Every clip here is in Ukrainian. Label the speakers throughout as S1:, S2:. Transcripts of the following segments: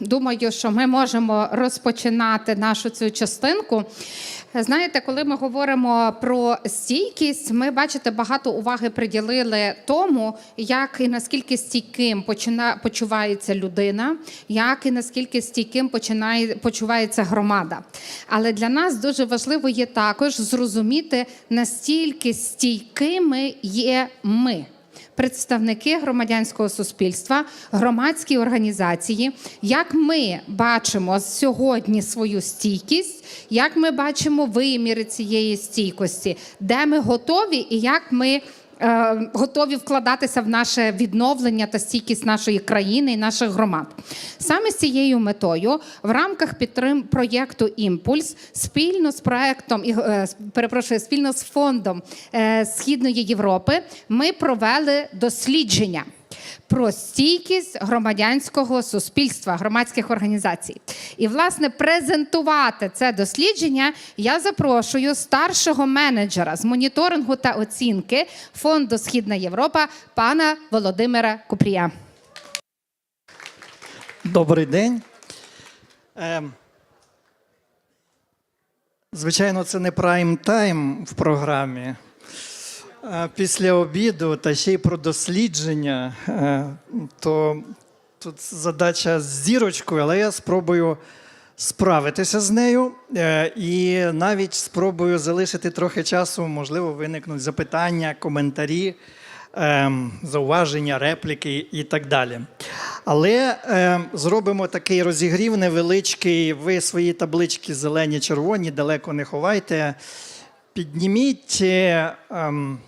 S1: Думаю, що ми можемо розпочинати нашу цю частинку. Знаєте, коли ми говоримо про стійкість, ми бачите, багато уваги приділили тому, як і наскільки стійким почина, почувається людина, як і наскільки стійким починає почувається громада. Але для нас дуже важливо є також зрозуміти, настільки стійкими є ми представники громадянського суспільства, громадські організації, як ми бачимо сьогодні свою стійкість, як ми бачимо виміри цієї стійкості, де ми готові і як ми. Е, Готові вкладатися в наше відновлення та стійкість нашої країни і наших громад. Саме з цією метою в рамках підтрим проєкту Імпульс спільно з проектом і е, перепрошую, спільно з фондом е, Східної Європи ми провели дослідження про стійкість громадянського суспільства, громадських організацій. І, власне, презентувати це дослідження я запрошую старшого менеджера з моніторингу та оцінки фонду Східна Європа пана Володимира Купрія.
S2: Добрий день. Ем, Звичайно, це не прайм тайм в програмі. Після обіду та ще й про дослідження, е, то тут задача з зірочкою, але я спробую справитися з нею е, і навіть спробую залишити трохи часу, можливо, виникнуть запитання, коментарі, ем, зауваження, репліки і так далі. Але е, зробимо такий розігрів невеличкий. Ви свої таблички зелені, червоні, далеко не ховайте. Підніміть. е, ем,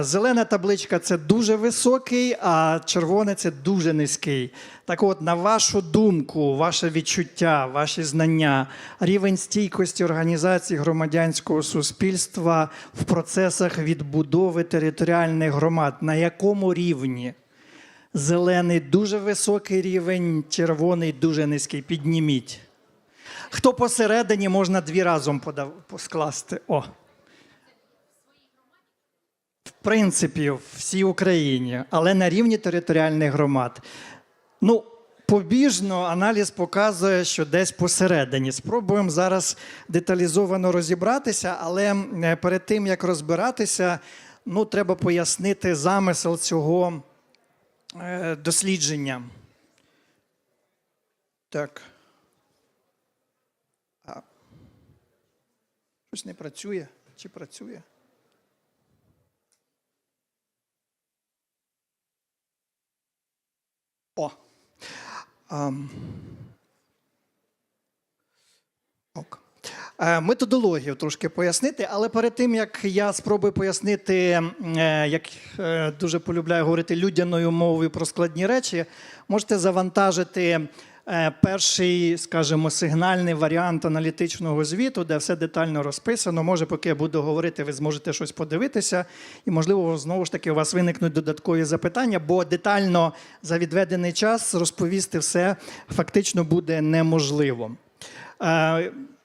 S2: Зелена табличка це дуже високий, а червоне це дуже низький. Так от, на вашу думку, ваше відчуття, ваші знання, рівень стійкості організацій громадянського суспільства в процесах відбудови територіальних громад, на якому рівні? Зелений дуже високий рівень, червоний дуже низький. Підніміть. Хто посередині можна дві разом подав... скласти? О. В принципі, в всій Україні, але на рівні територіальних громад. Ну, побіжно аналіз показує, що десь посередині. Спробуємо зараз деталізовано розібратися, але е, перед тим як розбиратися, ну, треба пояснити замисел цього е, дослідження. Так. А. Щось не працює чи працює? О. Ам. Ок. Е, Методологію трошки пояснити, але перед тим як я спробую пояснити, е, як е, дуже полюбляю говорити людяною мовою про складні речі, можете завантажити перший, скажімо, сигнальний варіант аналітичного звіту, де все детально розписано. Може, поки я буду говорити, ви зможете щось подивитися, і, можливо, знову ж таки у вас виникнуть додаткові запитання, бо детально за відведений час розповісти все фактично буде неможливо.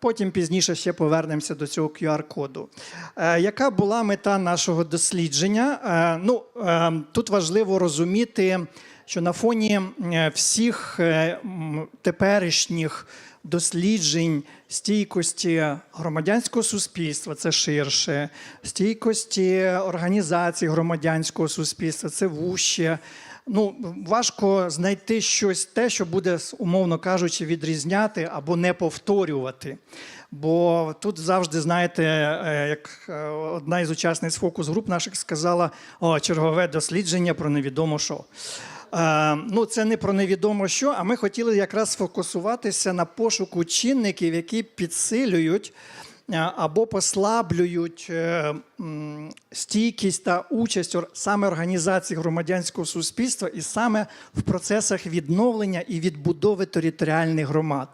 S2: Потім пізніше ще повернемося до цього QR-коду. Е, Яка була мета нашого дослідження? Е, Ну, е, тут важливо розуміти, що на фоні всіх теперішніх досліджень стійкості громадянського суспільства, це ширше, стійкості організацій громадянського суспільства, це вуще. Ну, важко знайти щось те, що буде, умовно кажучи, відрізняти або не повторювати. Бо тут завжди, знаєте, е, як е, одна із учасниць фокус груп наших сказала: о, чергове дослідження про невідомо що. Е, Ну, це не про невідомо що, а ми хотіли якраз сфокусуватися на пошуку чинників, які підсилюють або послаблюють е, стійкість та участь саме організацій громадянського суспільства і саме в процесах відновлення і відбудови територіальних громад.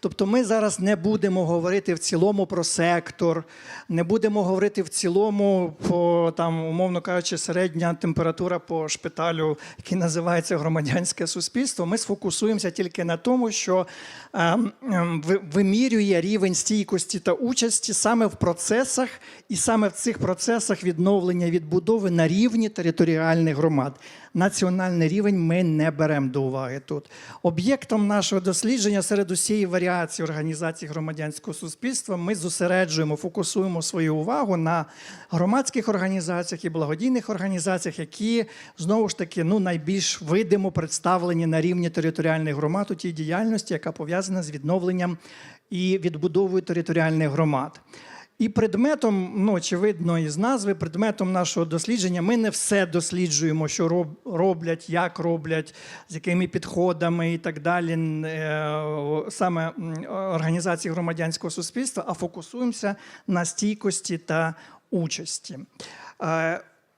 S2: Тобто ми зараз не будемо говорити в цілому про сектор, не будемо говорити в цілому по там, умовно кажучи, середня температура по шпиталю, який називається громадянське суспільство. Ми сфокусуємося тільки на тому, що ем, ем, ви- вимірює рівень стійкості та участі саме в процесах, і саме в цих процесах відновлення відбудови на рівні територіальних громад. національний рівень ми не беремо до уваги тут. Об'єктом нашого дослідження серед усієї варіації організацій громадянського суспільства ми зосереджуємо, фокусуємо свою увагу на громадських організаціях і благодійних організаціях, які знову ж таки ну, найбільш видимо представлені на рівні територіальних громад у тій діяльності, яка пов'язана з відновленням і відбудовою територіальних громад. І предметом, ну очевидно, із назви, предметом нашого дослідження, ми не все досліджуємо, що роблять, як роблять, з якими підходами і так далі, е, саме організації громадянського суспільства, а фокусуємося на стійкості та участі.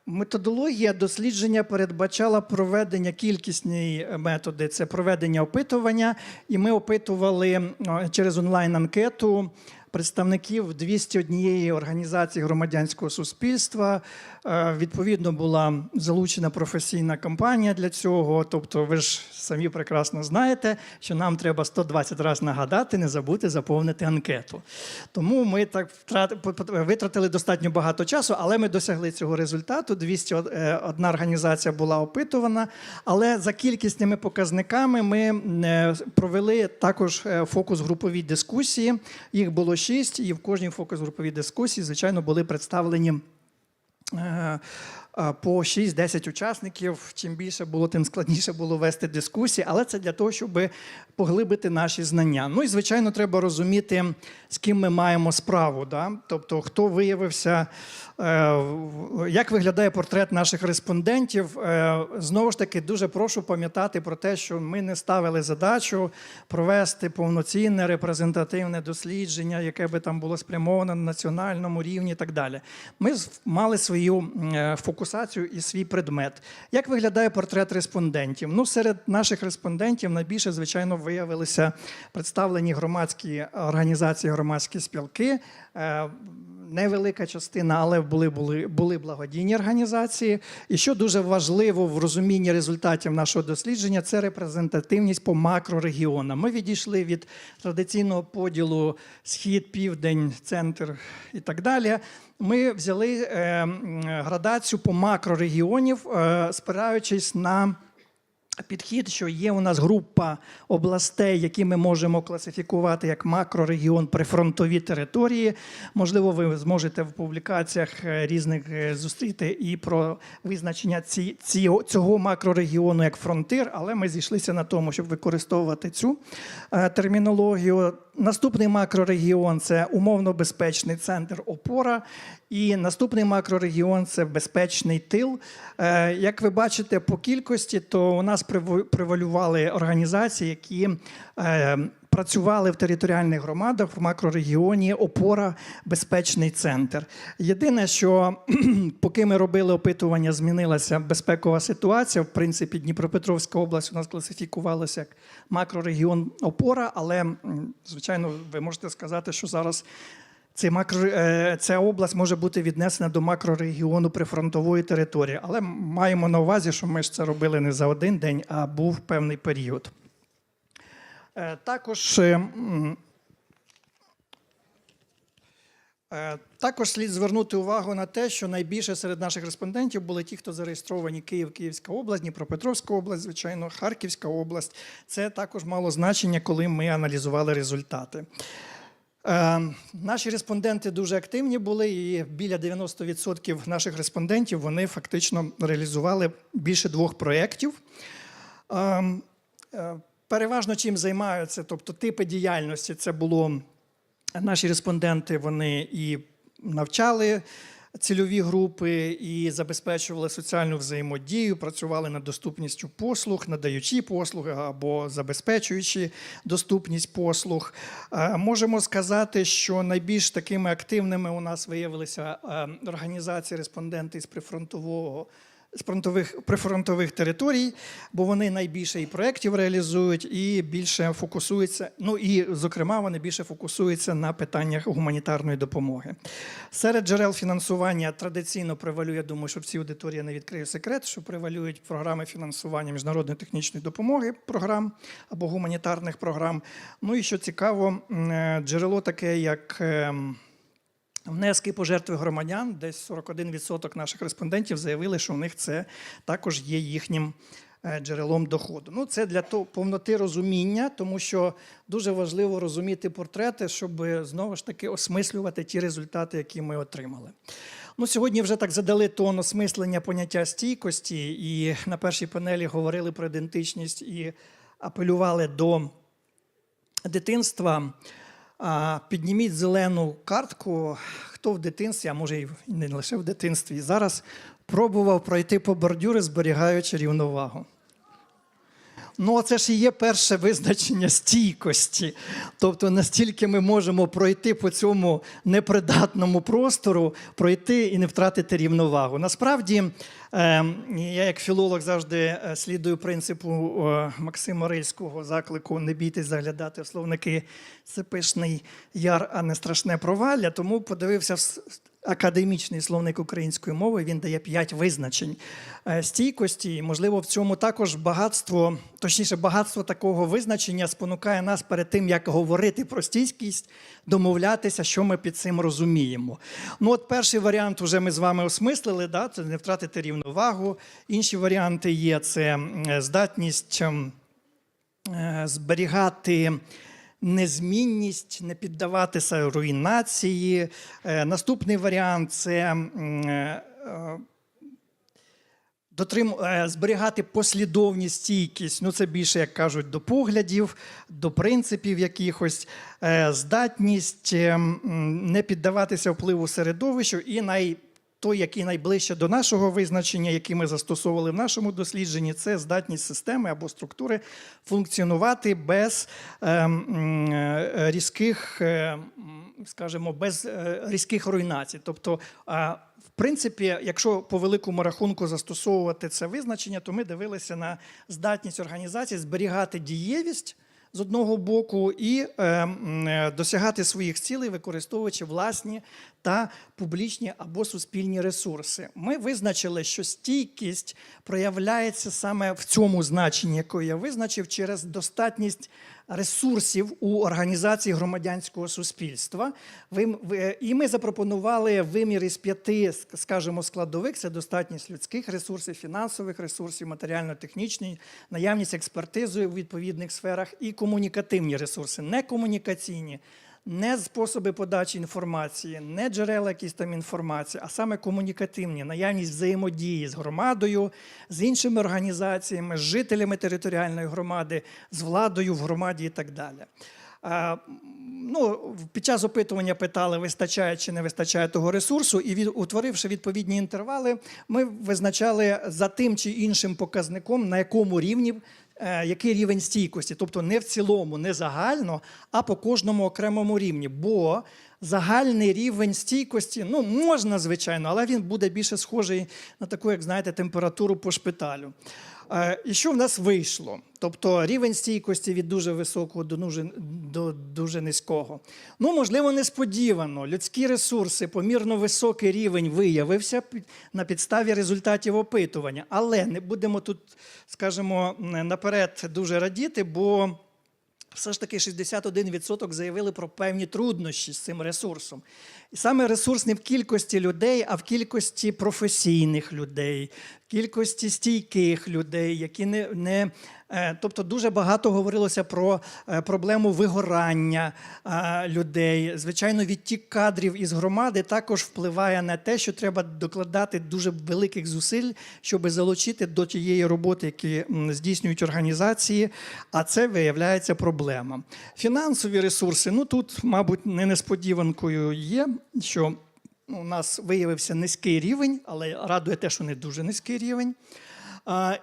S2: Е, Методологія дослідження передбачала проведення кількісні методи. Це проведення опитування, і ми опитували е, через онлайн-анкету представників 201 організації громадянського суспільства. Е, Відповідно, була залучена професійна компанія для цього. Тобто, ви ж самі прекрасно знаєте, що нам треба 120 разів нагадати, не забути заповнити анкету. Тому ми так витратили достатньо багато часу, але ми досягли цього результату. 201 організація була опитувана. Але за кількісними показниками ми е, провели також е, фокус-групові дискусії. Їх було шість, і в кожній фокус-груповій дискусії, звичайно, були представлені. По 6-10 учасників. Чим більше було, тим складніше було вести дискусії, але це для того, щоб поглибити наші знання. Ну і звичайно, треба розуміти, з ким ми маємо справу. Да? Тобто, хто виявився, е, як виглядає портрет наших респондентів. Е, Знову ж таки, дуже прошу пам'ятати про те, що ми не ставили задачу провести повноцінне репрезентативне дослідження, яке би там було спрямовано на національному рівні і так далі. Ми мали свою е, фокусацію і свій предмет. Як виглядає портрет респондентів? Ну, серед наших респондентів найбільше, звичайно, виявилися представлені громадські організації, громадські спілки. Невелика частина, але були, були, були благодійні організації. І що дуже важливо в розумінні результатів нашого дослідження, це репрезентативність по макрорегіонам. Ми відійшли від традиційного поділу схід, південь, центр і так далі. Ми взяли е, градацію по макрорегіонів, е, спираючись на підхід, що є у нас група областей, які ми можемо класифікувати як макрорегіон прифронтові території. Можливо, ви зможете в публікаціях е, різних е, зустріти і про визначення ці, ці, цього макрорегіону як фронтир, але ми зійшлися на тому, щоб використовувати цю е, термінологію. Наступний макрорегіон це умовно безпечний центр опора. І наступний макрорегіон це безпечний тил. Е, Як ви бачите, по кількості, то у нас превалювали організації, які е, працювали в територіальних громадах в макрорегіоні опора безпечний центр. Єдине, що поки ми робили опитування, змінилася безпекова ситуація. В принципі, Дніпропетровська область у нас класифікувалася як макрорегіон опора, але звичайно, ви можете сказати, що зараз. Цей макро, е, ця область може бути віднесена до макрорегіону прифронтової території, але маємо на увазі, що ми ж це робили не за один день, а був певний період. Е, Також, е, також слід звернути увагу на те, що найбільше серед наших респондентів були ті, хто зареєстровані Київ, Київська область, Дніпропетровська область, звичайно, Харківська область. Це також мало значення, коли ми аналізували результати. Е, Наші респонденти дуже активні були, і біля 90% наших респондентів вони фактично реалізували більше двох проєктів. Переважно чим займаються, тобто типи діяльності, це було наші респонденти, вони і навчали цільові групи, і забезпечували соціальну взаємодію, працювали над доступністю послуг, надаючи послуги або забезпечуючи доступність послуг. Е, Можемо сказати, що найбільш такими активними у нас виявилися е, організації респонденти з прифронтового з фронтових прифронтових територій, бо вони найбільше і проєктів реалізують, і більше фокусуються. Ну і зокрема, вони більше фокусуються на питаннях гуманітарної допомоги. Серед джерел фінансування традиційно превалює, думаю, що в цій аудиторії не відкрию секрет, що превалюють програми фінансування міжнародної технічної допомоги програм або гуманітарних програм. Ну і що цікаво, е, джерело таке, як ем, Внески пожертви громадян, десь 41% наших респондентів заявили, що у них це також є їхнім е, джерелом доходу. Ну, це для того повноти розуміння, тому що дуже важливо розуміти портрети, щоб знову ж таки осмислювати ті результати, які ми отримали. Ну, сьогодні вже так задали тон осмислення поняття стійкості, і на першій панелі говорили про ідентичність і апелювали до дитинства. Підніміть зелену картку, хто в дитинстві, а може і не лише в дитинстві, зараз пробував пройти по бордюри, зберігаючи рівновагу. Ну, це ж і є перше визначення стійкості. Тобто, настільки ми можемо пройти по цьому непридатному простору, пройти і не втратити рівновагу. Насправді, е, я як філолог завжди е, слідую принципу Максима Рильського заклику не бійтесь заглядати в словники це пишний яр, а не страшне провалля. Тому подивився академічний словник української мови. Він дає п'ять визначень е, стійкості. І, можливо, в цьому також багатство, точніше, багатство такого визначення спонукає нас перед тим, як говорити про стійкість, домовлятися, що ми під цим розуміємо. Ну, от перший варіант вже ми з вами осмислили, да? це не втратити рівновагу. Інші варіанти є це здатність. ем, е, зберігати незмінність, не піддаватися руйнації. Е, Наступний варіант це е, е, дотрим... зберігати послідовність, стійкість. Ну, це більше, як кажуть, до поглядів, до принципів якихось, здатність е, не піддаватися впливу середовищу і най... той, який найближче до нашого визначення, який ми застосовували в нашому дослідженні, це здатність системи або структури функціонувати без е, е, різких, е, скажімо, без різких руйнацій. Тобто, в принципі, якщо по великому рахунку застосовувати це визначення, то ми дивилися на здатність організації зберігати дієвість з одного боку і е, досягати своїх цілей, використовуючи власні та публічні або суспільні ресурси. Ми визначили, що стійкість проявляється саме в цьому значенні, яке я визначив, через достатність ресурсів у організації громадянського суспільства. І ми запропонували вимір із п'яти, скажімо, складових: це достатність людських ресурсів, фінансових ресурсів, матеріально-технічні, наявність експертизи у відповідних сферах і комунікативні ресурси, не комунікаційні. Не способи подачі інформації, не джерела якісь там інформації, а саме комунікативні, наявність взаємодії з громадою, з іншими організаціями, з жителями територіальної громади, з владою в громаді і так далі. Ну, під час опитування питали, вистачає чи не вистачає того ресурсу, і від, утворивши відповідні інтервали, ми визначали за тим чи іншим показником, на якому рівні який рівень стійкості, тобто не в цілому, не загально, а по кожному окремому рівні. Бо загальний рівень стійкості ну, можна, звичайно, але він буде більше схожий на таку, як знаєте, температуру по шпиталю. Е, І що в нас вийшло? Тобто рівень стійкості від дуже високого до дуже, низького. Ну, можливо, несподівано. Людські ресурси, помірно високий рівень виявився на підставі результатів опитування. Але не будемо тут, скажімо, наперед дуже радіти, бо все ж таки 61% заявили про певні труднощі з цим ресурсом. І саме ресурс не в кількості людей, а в кількості професійних людей, в кількості стійких людей, які не. не Тобто дуже багато говорилося про е, проблему вигорання е, людей. Звичайно, відтік кадрів із громади також впливає на те, що треба докладати дуже великих зусиль, щоб залучити до тієї роботи, які здійснюють організації. А це виявляється проблема. Фінансові ресурси. Ну тут, мабуть, не несподіванкою є, що у нас виявився низький рівень, але радує те, що не дуже низький рівень.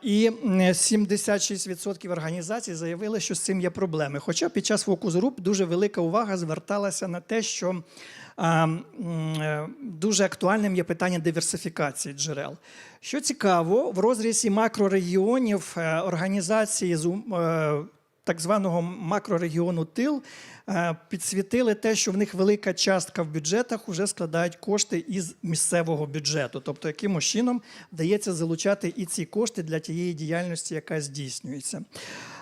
S2: І 76% організацій заявили, що з цим є проблеми. Хоча під час фокус груп дуже велика увага зверталася на те, що е, дуже актуальним є питання диверсифікації джерел. Що цікаво, в розрізі макрорегіонів е, організації з е, так званого макрорегіону Тил е, підсвітили те, що в них велика частка в бюджетах вже складають кошти із місцевого бюджету. Тобто, якимось чином вдається залучати і ці кошти для тієї діяльності, яка здійснюється.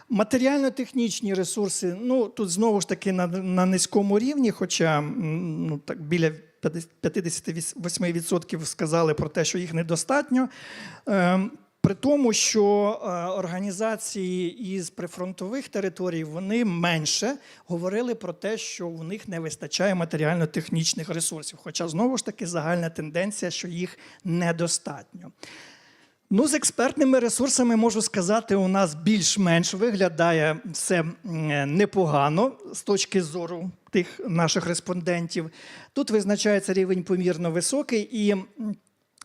S2: Матеріально-технічні ресурси, ну тут знову ж таки на, на низькому рівні, хоча ну, так, біля 58% сказали про те, що їх недостатньо. При тому, що е, організації із прифронтових територій вони менше говорили про те, що у них не вистачає матеріально-технічних ресурсів. Хоча знову ж таки загальна тенденція, що їх недостатньо. Ну, з експертними ресурсами можу сказати, у нас більш-менш виглядає все непогано з точки зору тих наших респондентів. Тут визначається рівень помірно високий і.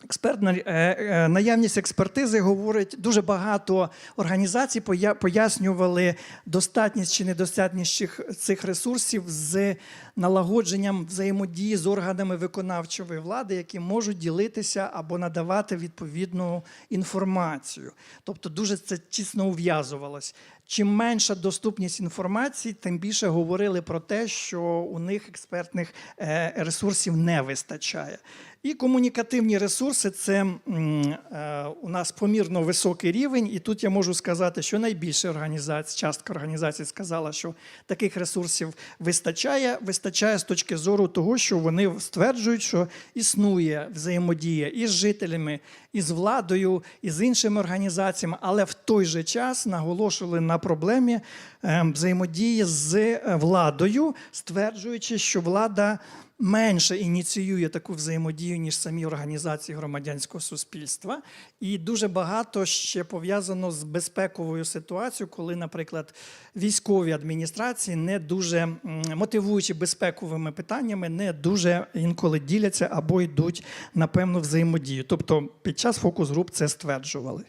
S2: Експертна е, е, наявність експертизи говорить дуже багато організацій поя- пояснювали достатність чи недостатність цих ресурсів з налагодженням взаємодії з органами виконавчої влади, які можуть ділитися або надавати відповідну інформацію. Тобто дуже це тісно ув'язувалось. Чим менша доступність інформації, тим більше говорили про те, що у них експертних е, ресурсів не вистачає. І комунікативні ресурси це е, у нас помірно високий рівень. І тут я можу сказати, що найбільше організацій, частка організацій сказала, що таких ресурсів вистачає. Вистачає з точки зору того, що вони стверджують, що існує взаємодія із жителями, із владою, і з іншими організаціями, але в той же час наголошували на проблемі е, взаємодії з е, владою, стверджуючи, що влада менше ініціює таку взаємодію, ніж самі організації громадянського суспільства. І дуже багато ще пов'язано з безпековою ситуацією, коли, наприклад, військові адміністрації не дуже мотивуючи безпековими питаннями, не дуже інколи діляться або йдуть на певну взаємодію. Тобто під час фокус груп це стверджували.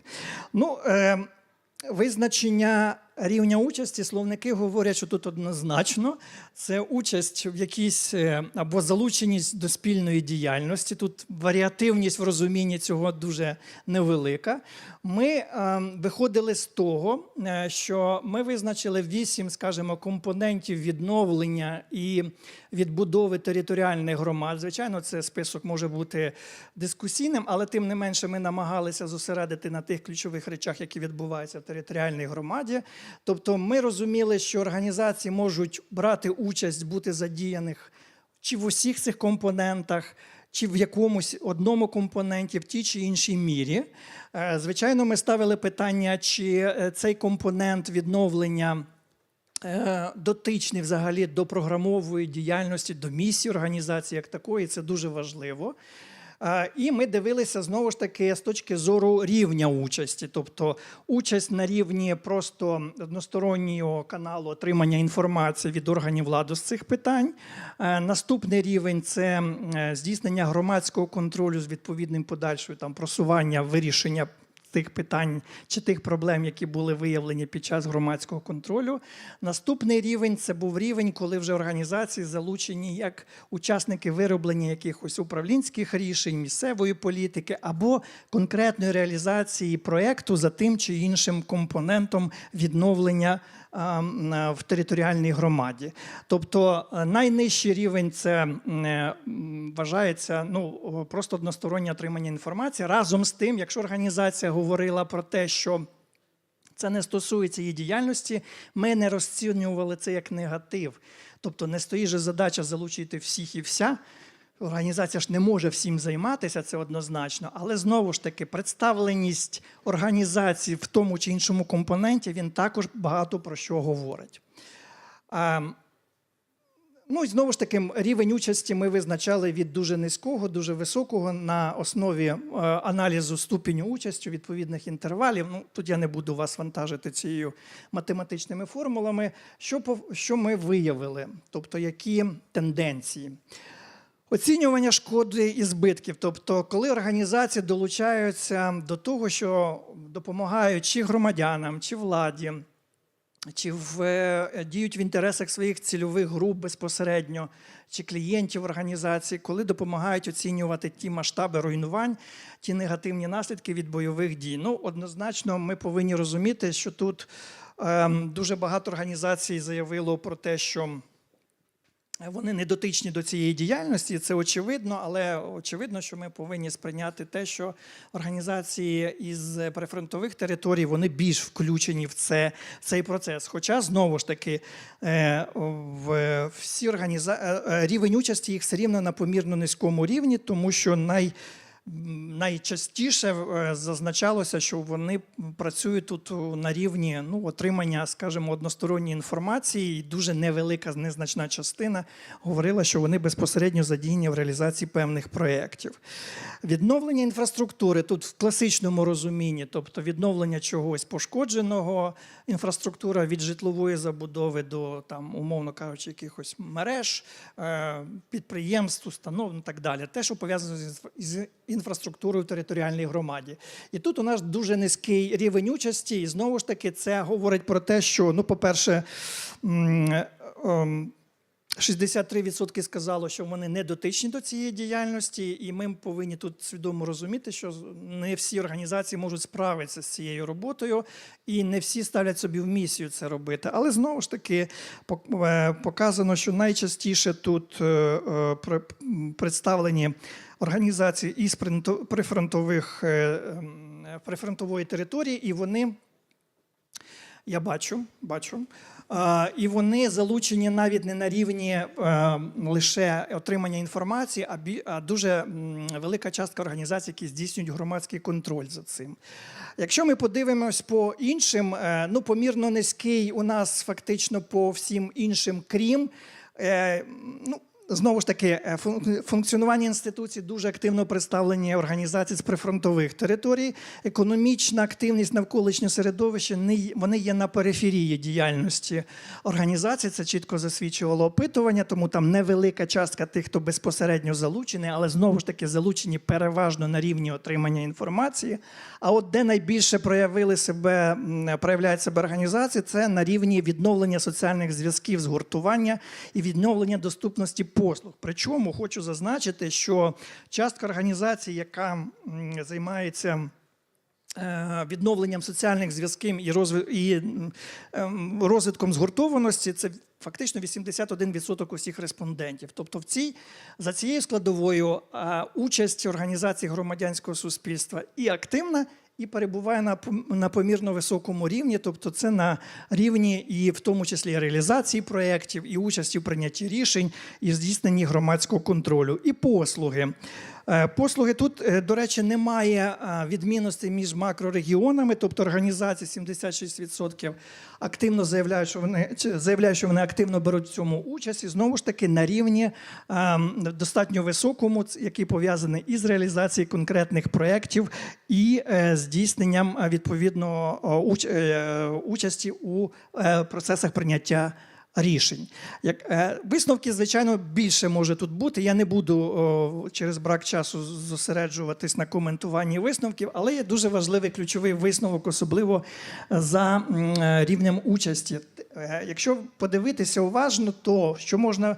S2: Ну, е, Визначення рівня участі словники говорять, що тут однозначно це участь в якійсь е, або залученість до спільної діяльності. Тут варіативність в розумінні цього дуже невелика. Ми е, виходили з того, е, що ми визначили вісім, скажімо, компонентів відновлення і відбудови територіальних громад. Звичайно, це список може бути дискусійним, але тим не менше ми намагалися зосередити на тих ключових речах, які відбуваються в територіальній громаді. Тобто, ми розуміли, що організації можуть брати участь, бути задіяних чи в усіх цих компонентах. Чи в якомусь одному компоненті, в тій чи іншій мірі. Е, Звичайно, ми ставили питання, чи е, цей компонент відновлення е, дотичний взагалі до програмової діяльності, до місії організації як такої. Це дуже важливо. І ми дивилися знову ж таки з точки зору рівня участі, тобто участь на рівні просто одностороннього каналу отримання інформації від органів влади з цих питань. Наступний рівень це е, здійснення громадського контролю з відповідним подальшою там просування вирішення тих питань чи тих проблем, які були виявлені під час громадського контролю. Наступний рівень це був рівень, коли вже організації залучені як учасники вироблення якихось управлінських рішень, місцевої політики або конкретної реалізації проекту за тим чи іншим компонентом відновлення в територіальній громаді. Тобто е, найнижчий рівень це е, вважається ну, просто одностороннє отримання інформації. Разом з тим, якщо організація говорила про те, що це не стосується її діяльності, ми не розцінювали це як негатив. Тобто не стоїть же задача залучити всіх і вся. Організація ж не може всім займатися, це однозначно, але знову ж таки представленість організації в тому чи іншому компоненті він також багато про що говорить. А, Ну і знову ж таки, рівень участі ми визначали від дуже низького, дуже високого на основі е, аналізу ступеню участі відповідних інтервалів. Ну тут я не буду вас вантажити цією математичними формулами. Що, що ми виявили? Тобто, які тенденції? Оцінювання шкоди і збитків, тобто, коли організації долучаються до того, що допомагають чи громадянам, чи владі, чи в, е, діють в інтересах своїх цільових груп безпосередньо, чи клієнтів організації, коли допомагають оцінювати ті масштаби руйнувань, ті негативні наслідки від бойових дій. Ну, однозначно, ми повинні розуміти, що тут ем, дуже багато організацій заявило про те, що вони не дотичні до цієї діяльності, це очевидно, але очевидно, що ми повинні сприйняти те, що організації із прифронтових територій вони більш включені в це, в цей процес. Хоча знову ж таки е, в всі організа... е, е, рівень участі їх все рівно на помірно низькому рівні, тому що най найчастіше е, зазначалося, що вони працюють тут на рівні ну, отримання, скажімо, односторонньої інформації, і дуже невелика, незначна частина говорила, що вони безпосередньо задіяні в реалізації певних проєктів. Відновлення інфраструктури тут в класичному розумінні, тобто відновлення чогось пошкодженого, інфраструктура від житлової забудови до там, умовно кажучи, якихось мереж, е, підприємств, установ і так далі. Те, що пов'язано з інфра- з інфраструктурою в територіальній громаді. І тут у нас дуже низький рівень участі, і знову ж таки, це говорить про те, що, ну, по-перше, м, е, ем, 63% сказало, що вони не дотичні до цієї діяльності, і ми повинні тут свідомо розуміти, що не всі організації можуть справитися з цією роботою, і не всі ставлять собі в місію це робити. Але знову ж таки е, показано, що найчастіше тут е, е, представлені організації із прифронтових е, ем, прифронтової території, і вони. Я бачу, бачу. І вони залучені навіть не на рівні е, лише отримання інформації, а, дуже велика частка організацій, які здійснюють громадський контроль за цим. Якщо ми подивимось по іншим, е, ну помірно низький у нас фактично по всім іншим, крім ну, Знову ж таки, е, фун- функціонування інституцій дуже активно представлені організації з прифронтових територій. Економічна активність навколишнього середовища вони є на периферії діяльності організацій. Це чітко засвідчувало опитування, тому там невелика частка тих, хто безпосередньо залучений, але знову ж таки залучені переважно на рівні отримання інформації. А от де найбільше проявили себе, проявляють себе організації, це на рівні відновлення соціальних зв'язків, згуртування і відновлення доступності послуг. Причому хочу зазначити, що частка організацій, яка займається е, відновленням соціальних зв'язків і, ем, розвитком згуртованості, це фактично 81% усіх респондентів. Тобто, в цій, за цією складовою е, участь організацій громадянського суспільства і активна. І перебуває на, на помірно високому рівні, тобто це на рівні і в тому числі реалізації проєктів, і участі в прийнятті рішень, і здійсненні громадського контролю, і послуги. Е, Послуги тут, е, до речі, немає е, відмінностей між макрорегіонами, тобто організації 76% активно заявляють, що вони заявляють, що вони активно беруть в цьому участь, і знову ж таки на рівні е, достатньо високому, який пов'язаний із реалізацією конкретних проєктів і здійсненням відповідно уч, участі у процесах прийняття рішень. Як, е, висновки, звичайно, більше може тут бути. Я не буду о, через брак часу зосереджуватись на коментуванні висновків, але є дуже важливий ключовий висновок, особливо за е, рівнем участі. Е, Якщо подивитися уважно, то що можна е,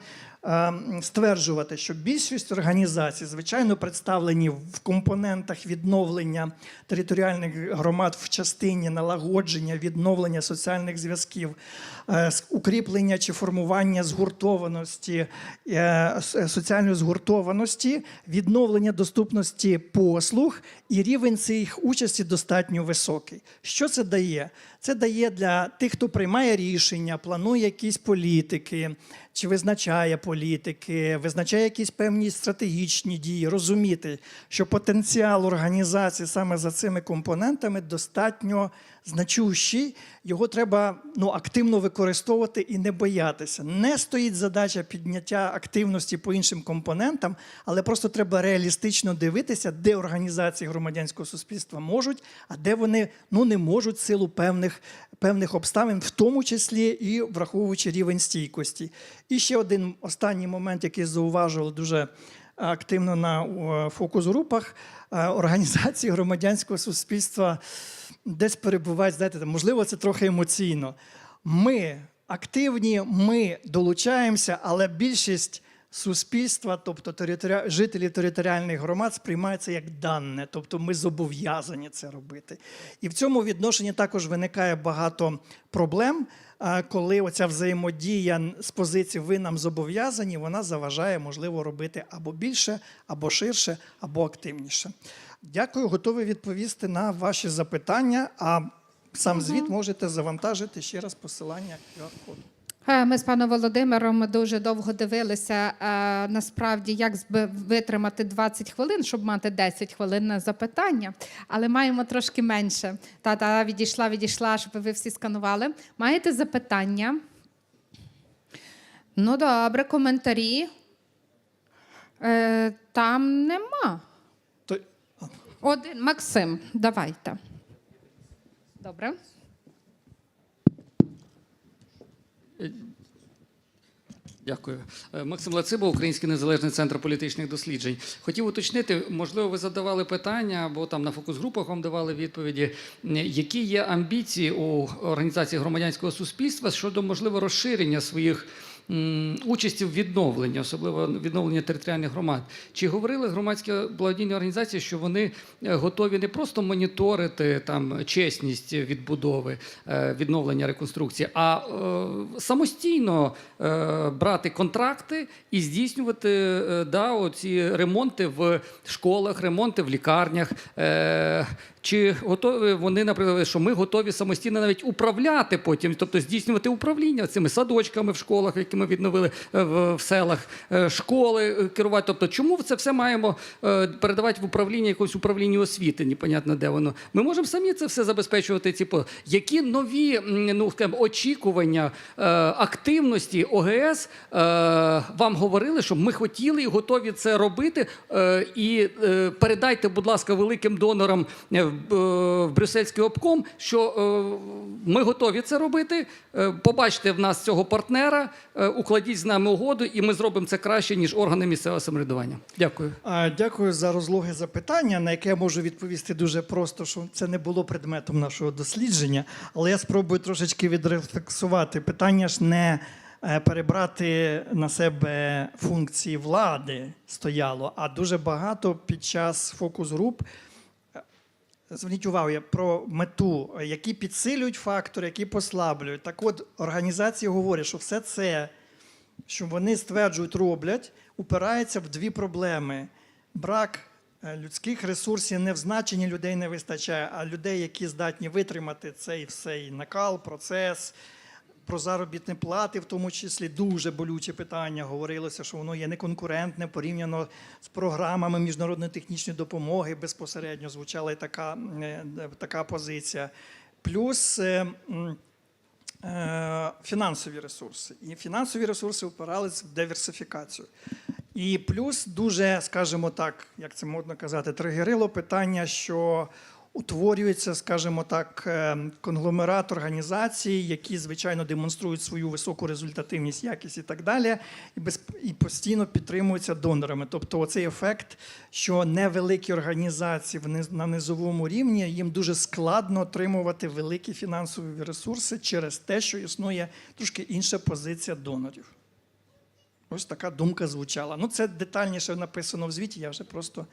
S2: стверджувати, що більшість організацій, звичайно, представлені в компонентах відновлення територіальних громад в частині налагодження, відновлення соціальних зв'язків, е, укріплення чи формування згуртованості, е, соціальної згуртованості, відновлення доступності послуг і рівень цих участі достатньо високий. Що це дає? Це дає для тих, хто приймає рішення, планує якісь політики, чи визначає політики, визначає якісь певні стратегічні дії, розуміти, що потенціал організації саме за цими компонентами достатньо значущий. Його треба ну, активно використовувати і не боятися. Не стоїть задача підняття активності по іншим компонентам, але просто треба реалістично дивитися, де організації громадянського суспільства можуть, а де вони ну, не можуть силу певних, певних обставин, в тому числі і враховуючи рівень стійкості. І ще один останній момент, який зауважували дуже активно на е, фокус-групах е, організації громадянського суспільства десь перебувають, знаєте, можливо, це трохи емоційно. Ми активні, ми долучаємося, але більшість суспільства, тобто територіа... жителі територіальних громад, сприймається як дане, тобто ми зобов'язані це робити. І в цьому відношенні також виникає багато проблем, коли оця взаємодія з позиції ви нам зобов'язані, вона заважає, можливо, робити або більше, або ширше, або активніше. Дякую, готовий відповісти на ваші запитання. А сам звіт можете завантажити ще раз посилання QR-коду.
S1: Е, Ми з паном Володимиром дуже довго дивилися е, насправді, як витримати 20 хвилин, щоб мати 10 хвилин на запитання, але маємо трошки менше. Та-та відійшла, відійшла, щоб ви всі сканували. Маєте запитання? Ну, добре, коментарі. Е, там нема. Один Максим, давайте. Добре.
S3: Дякую. Е, Максим Лацибо, Український незалежний центр політичних досліджень. Хотів уточнити, можливо, ви задавали питання або там на фокус-групах вам давали відповіді. Які є амбіції у організації громадянського суспільства щодо можливо розширення своїх участі в відновленні, особливо відновлення територіальних громад? Чи говорили громадські благодійні організації, що вони е, готові не просто моніторити там чесність відбудови, е, відновлення реконструкції, а е, самостійно брати контракти і здійснювати да, оці ремонти в школах, ремонти в лікарнях. Чи готові вони, наприклад, що ми готові самостійно навіть управляти потім, тобто здійснювати управління цими садочками в школах, які ми відновили е, в, селах, е, школи е, керувати. Тобто, чому це все маємо передавати в управління якось управління освіти? Непонятно, де воно. Ми можемо самі це все забезпечувати. Ці по- які нові ну скажімо, очікування активності ОГС вам говорили, щоб ми хотіли і готові це робити. І передайте, будь ласка, великим донорам в, Брюссельський обком, що ми готові це робити. Е, побачте в нас цього партнера, укладіть з нами угоду, і ми зробимо це краще, ніж органи місцевого самоврядування. Дякую.
S2: Дякую за розлоге запитання, на яке я можу відповісти дуже просто, що це не було предметом нашого дослідження, але я спробую трошечки відрефлексувати. Питання ж не е, перебрати на себе функції влади стояло, а дуже багато під час фокус-груп. е, Зверніть увагу я про мету, які підсилюють фактори, які послаблюють. Так от організації говорять, що все це що вони стверджують, роблять, упирається в дві проблеми: брак е, людських ресурсів не в значенні людей не вистачає, а людей, які здатні витримати цей всей накал, процес. Про заробітні плати, в тому числі дуже болюче питання. Говорилося, що воно є неконкурентне порівняно з програмами міжнародної технічної допомоги. Безпосередньо звучала і така, е, така позиція. Плюс е, фінансові ресурси. І фінансові ресурси впирались в диверсифікацію. І плюс дуже, скажімо так, як це модно казати, тригерило питання, що утворюється, скажімо так, е, конгломерат організацій, які, звичайно, демонструють свою високу результативність, якість і так далі, і, без, і постійно підтримуються донорами. Тобто, оцей ефект, що невеликі організації на низовому рівні їм дуже складно отримувати великі фінансові ресурси через те, що існує трошки інша позиція донорів. Ось така думка звучала. Ну, це детальніше написано в звіті, я вже просто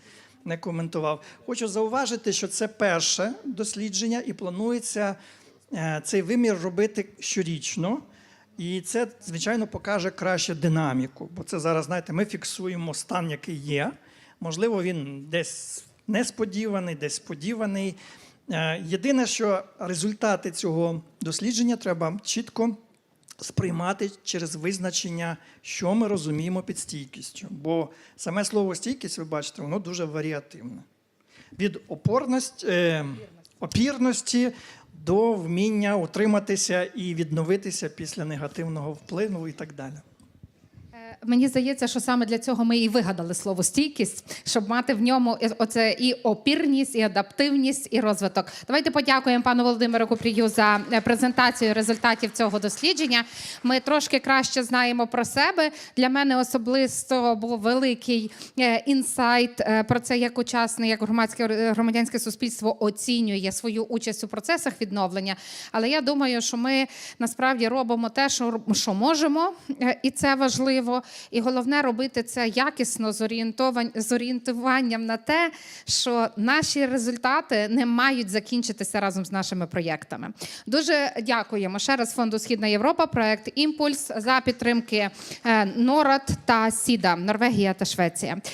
S2: не коментував. Хочу зауважити, що це перше дослідження, і планується е, цей вимір робити щорічно. І це, звичайно, покаже краще динаміку. Бо це зараз, знаєте, ми фіксуємо стан, який є. Можливо, він десь несподіваний, десь сподіваний. Е, Єдине, що результати цього дослідження треба чітко сприймати через визначення, що ми розуміємо під стійкістю. Бо саме слово стійкість, ви бачите, воно дуже варіативне. Від опорності, е, опірності до вміння утриматися і відновитися після негативного впливу і так далі.
S1: Мені здається, що саме для цього ми і вигадали слово стійкість, щоб мати в ньому оце і опірність, і адаптивність, і розвиток. Давайте подякуємо пану Володимиру Купрію за е, презентацію результатів цього дослідження. Ми трошки краще знаємо про себе. Для мене особисто був великий е, інсайт е, про це, як учасник, як громадське громадянське суспільство оцінює свою участь у процесах відновлення. Але я думаю, що ми насправді робимо те, що, можемо, і це важливо. І головне робити це якісно з орієнтуванням на те, що наші результати не мають закінчитися разом з нашими проєктами. Дуже дякуємо ще раз фонду Східна Європа, проект Імпульс за підтримки е, НОРАД та СІДА, Норвегія та Швеція.